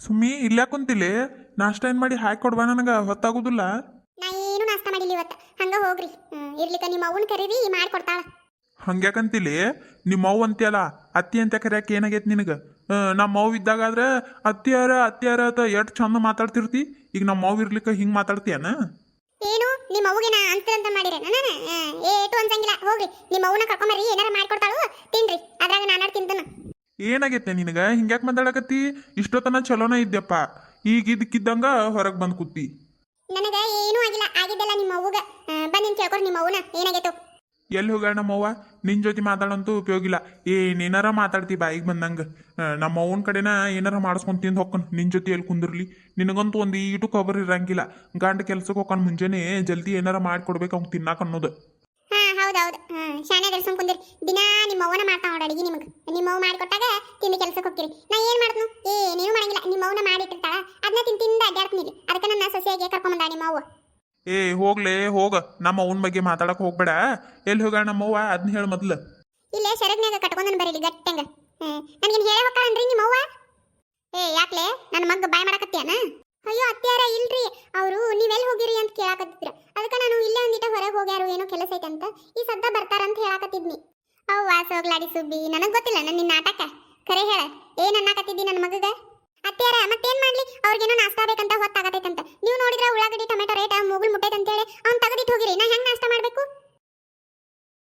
ಸುಮ್ಮಿ ಇಲ್ಲೇ ಕುಂತಿಲಿ? ನಾಷ್ಟ ಏನು ಮಾಡಿ ಹಾಕಿ ಕೊಡ್ಬಾ ನನಗೆ? ಹೊತ್ತಾಗುದಿಲ್ಲ. ನಾ ಏನು ನಾಷ್ಟ ಮಾಡಿಲ್ಲ ಇವತ್ತು. ಹಂಗ ಹೋಗ್ರಿ. ಹ್ಮ್, ಇರ್ಲಿಕ್ಕ ನಿಮ್ಮ ಅವ್ವನ ಕರೀರಿ ಮಾಡ್ಕೊಡ್ತಾಳ ಹಂಗ್ಯಾಕಂತಿಲಿ ನಿಮ್ಮ ಅವ್ವ ಅಂತೀಯಲ್ಲ ಅತ್ತಿ ಅಂತ ಕರೆಯಕ್ಕೆ ಏನಾಗೈತಿ ನಿನಗೆ? ನಮ್ಮ ಅವ್ವ ಇದ್ದಾಗಾದ್ರೆ ಅತ್ತಿಯಾರ ಅತ್ತಿಯಾರ ಅಂತ ಎಷ್ಟು ಚಂದ ಮಾತಾಡ್ತಿರ್ತಿ? ಈಗ ನಮ್ಮ ಅವ್ವ ಇರ್ಲಿಕ್ಕೆ ಹಿಂಗೆ ಮಾತಾಡ್ತೀಯನ? ಏನು? ನಿಮ್ಮ ಅವ್ಗೆ ನಾ ಅಂತ ಮಾಡಿರೆ ನಾನು ಏಟು ಅನ್ಸಂಗಿಲ್ಲ. ಹೋಗ್ರಿ. ನಿಮ್ಮ ಅವ್ವನ ಕರ್ಕೊಂಬರ್ರಿ ಏನಾರ ಮಾಡ್ಕೊಡ್ತಾಳು ತಿನ್ರಿ. ಅದ್ರಾಗ ನಾನು ತಿಂತನ. ಏನಾಗೈತೆ ನಿನಗೆ? ಹಿಂಗ್ಯಾಕೆ ಮಾತಾಡಕತ್ತಿ? ಇಷ್ಟೊತ್ತನ ಚಲೋನ ಇದ್ಯಪ್ಪ. ಈಗ ಇದಕ್ಕಿದ್ದಂಗ ಹೊರಗೆ ಬಂದು ಕೂತಿ. ನನಗ ಏನೂ ಆಗಿಲ್ಲ. ಆಗಿದ್ದಲ್ಲ ನಿಮ್ಮ ಅವ್ವಗ. ಕೇಳ್ಕೊರಿ ನಿಮ್ಮ ಅವ್ವನ. ಏನಾಗೈತು? ಎಲ್ಲಿ ಹೋಗ್ಯಾಳ ನಮ್ಮವ್ವ ನಿನ್ನ ಜೊತೆ ಮಾತಾಡಂತೂ ಉಪಯೋಗ ಇಲ್ಲ. ಏನೇನಾರ ಮಾತಾಡ್ತಿ ಬಾಯಿಗೆ ಬಂದಂಗೆ. ನಮ್ಮ ಕಡೆನ ಏನಾರ ಮಾಡಿಸ್ಕೊಂಡು ತಿಂದು ಹೊಕ್ಕನ್ ನಿನ್ನ ಜೊತೆ ಎಲ್ಲಿ ಕುಂದಿರ್ಲಿ? ನಿನಗಂತೂ ಒಂದು ಈಟು ಕವರ್ ಇರಂಗಿಲ್ಲ. ಗಂಡ ಕೆಲ್ಸಕ್ಕೆ ಹೋಗ್ಕೊಂಡು ಮುಂಜಾನೆ ಜಲ್ದಿ ಏನಾರ ಮಾಡ್ಕೊಡ್ಬೇಕು ಅವ್ನು ತಿನ್ನಾಕ ಅನ್ನೋದು. ಹೌದೌದು. ಹ್ಮ್ ಶಾನೆ ದರ್ಶನ್ ಕುಂದಿರಿ. ದಿನಾ ನಿಮ್ಮ ಅವ್ವನ ಮಾಡ್ತಾ ನೋಡ ಅಡಿಗೆ ನಿಮಗೆ. ನಿಮ್ಮ ಅವ್ವ ಮಾಡಿಕೊಟ್ಟಾಗ ತಿಂದು ಕೆಲ್ಸಕ್ಕೆ ಹೋಗ್ತೀರಿ. ನಾ ಏನ್ ಮಾಡ್ತನು? ಏನೇನು ಮಾಡಂಗಿಲ್ಲ. ನಿಮ್ಮ ಅವ್ವನ ಮಾಡಿಟ್ಟಿರ್ತಾಳ. ಅದನ್ನ ತಿಂದು ತಿಂದು ಅಡ್ಡಾಡ್ತೀನಿ ಅದಕ್ಕೆ ನನ್ನ ಸೊಸೆಯಾಗಿ ಕರ್ಕೊಂಬಂದ ನಿಮ್ಮ ಅವ್ವ. ಏ ಹೋಗ್ಲೇ ಹೋಗ. ನಮ್ಮ ಅವನ ಬಗ್ಗೆ ಮಾತಾಡಕ್ ಹೋಗ್ಬೇಡ. ಎಲ್ಲಿ ಹೋಗ್ಯಾಳ ನಮ್ಮವ್ವ ಅದನ್ನ ಹೇಳು ಮೊದ್ಲು. ಇಲ್ಲೇ ಶರದ್ನ್ಯಾಗ ಕಟ್ಕೊಂಡನ್ ಬರೀಲಿ ಗಟ್ಟಂಗ. ನನಗೇನು ಹೇಳ ಹೊಕ್ಕಾಳನ್ರಿ ನಿಮ್ಮ ಅವ್ವ? ಏ ಯಾಕ್ಲೆ? ನನ್ನ ಮಗ್ ಬಾಯ್ ಮಾಡಕತ್ತೀಯನ? ಕೆಲಸ ಐತೆ ಅಂತ ಈ ಸದ್ದ ಬರ್ತಾರಂತ ಹೇಳಾಕತ್ತಿದ್ನಿ. ಅವ್ವ, ಸೋಗ್ಲಾಡಿ ಸುಬ್ಬಿ, ನನಗೆ ಗೊತ್ತಿಲ್ಲ ನನ್ನ ನಿನ್ನ ನಾಟಕ ಕರೆ ಹೇಳ, ಏನ್ ಅನ್ನಕತ್ತಿದ್ದಿ ನನ್ನ ಮಗಗ? ಅತ್ಯಾರ ಮತ್ತೇನ್ ಮಾಡ್ಲಿ? ಅವ್ರಿಗೇನೋ ನಾಷ್ಟಾ ಬೇಕಂತ ಹೊತ್ತಾಗತೈತಂತ. ನೀವು ನೋಡಿದ್ರ ಉಳ್ಳಾಗಡ್ಡಿ, ಟೊಮೆಟೊ, ರೇಟ್, ಮೂಗುಲ್ ಮುಟ್ಟೈತೆ ಅಂತೇಳಿ ಅವ್ನು ತೆಗೆದಿಟ್ಟು ಹೋಗಿರಿ, ನಾ ಹೆಂಗ್ ನಾಷ್ಟ